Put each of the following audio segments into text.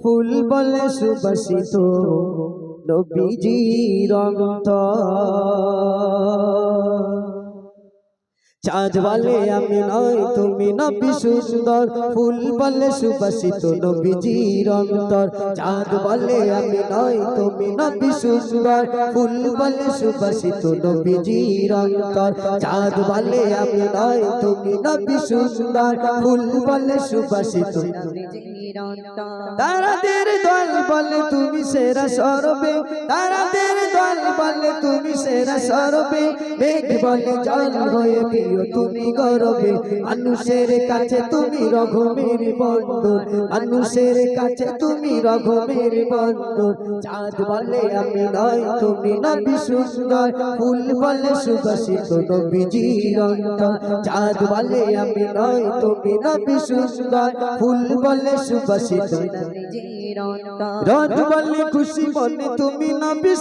ফুল বলে সুবাসিত নবীজির চাঁদ বলে আমি নয়, তুমি নবী সুন্দর। ফুল বলে সুবাসিত নবীজির অন্তর। চাঁদ বলে আমি নয়, তুমি নবী সুন্দর। ফুল বলে সুবাসিত নবীজির অন্তর। চাঁদ বলে আমি নয়, তুমি নবী সুন্দর। ফুল বলে সুবাসিত তারাদের দল বলে তুমি সেরা সরবে তারাদের দল বলে তুমি সেরা সরবে, মেঘ বলে জল হয়ে প্রিয় তুমি গরবে। মানুষের কাছে তুমি রঘুমের বন্ধন মানুষের কাছে তুমি রঘুমের বন্ধন চাঁদ বলে আমি নয়, তুমি নবী সুন্দর, ফুল বলে সুবাসিত নবীজির অন্তর চাঁদ বলে আমি নয়, তুমি নবী সুন্দর, ফুল বলে সুবাসিত রথ বলে খুশি মনে তুমি নবী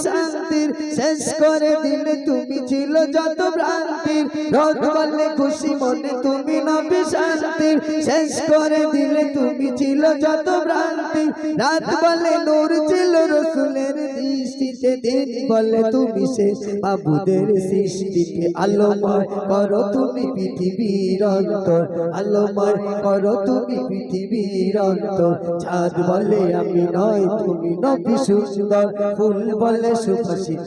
শান্তির শেষ করে দিলে তুমি ছিল যত ভ্রান্তির। রথ বলে খুশি মনে তুমি নবী শান্তির শেষ করে দিলে তুমি ছিল যত ভ্রান্তির। রাত বলে নূর ছিল দৃষ্টিতে দিন বলে তুমি সে বাবুদের সৃষ্টিকে আলোময় করো তুমি পৃথিবীর অন্তর আলোময় করো তুমি পৃথিবীর অন্তর। চাঁদ বলে আমি নয় তুমি নবী সুন্দর ফুল বলে সুভাষিত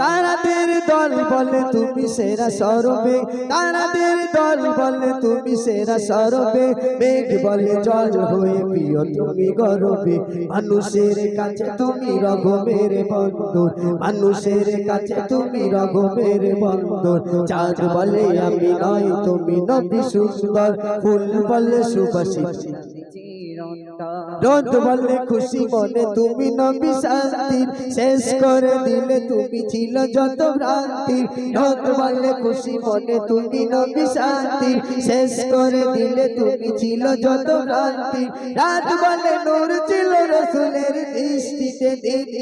তারাদের দল বলে তুমি সেরা সরবে। তারাদের দল বলে তুমি সেরা সরবে। মেঘ বলে জল হয়ে প্রিয় তুমি গরবে। মানুষের কাছে তুমি রঘমের বন্ধুর মানুষের কাছে তুমি রঘমের বন্ধুর চাঁদ বলে আমি নয়, তুমি নবী সুন্দর। ফুল বলে সুবাসিত রোদ বলে খুশি মনে তুমি নবী শান্তির। শেষ করে দিলে তুমি ছিল যত শেষ করে দিলে তুমি ছিল যত ভ্রান্তি রাত বলে নূর ছিল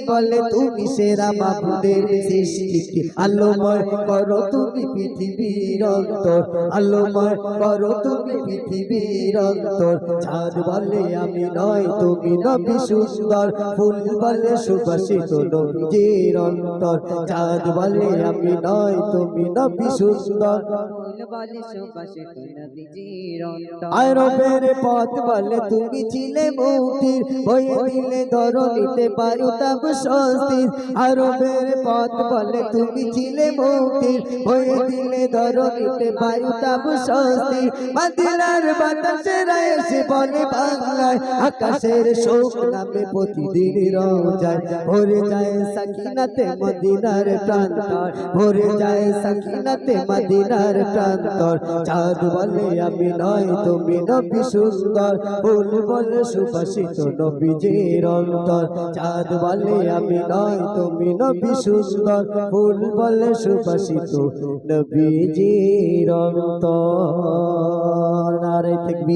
বলে তুমি সেরা বাবুদের সৃষ্টিতে আলোময় করো তুমি পৃথিবীর অন্তর আলোময় করো তুমি পৃথিবীর অন্তর। চাঁদ বলে আমি নয় তুমি নবী সুন্দর ফুল বলে সুবাসিত নবীজির অন্তর। চাঁদ বলে আমি নয় তুমি নবী সুন্দর আরবের পথ বলে তুমি ছিলে মুক্তির হয়ে দিলে ধরণীতে পারো তব স্বস্তির আরবের পথ বলে তুমি ছিলে মুক্তির। হয়ে দিলে ধরণীতে পারো তব স্বস্তির। মদিনার বাতাসেরা এসে বলে বাংলায়, আকাশের শোক নামে প্রতিদিন রোজায়। ভরে যায় সাকিনাতে মদিনার প্রান্তর, ভরে যায় সাকিনাতে মদিনার প্রান্তর। চাঁদ বলে আমি নয়, তুমি নবী সুন্দর। ফুল বলে সুবাসিত নবীজির অন্তর। চাঁদ বলে আমি নয় তুমি নবী সুন্দর। ফুল বলে সুবাসিত নবীজির অন্তর। নারে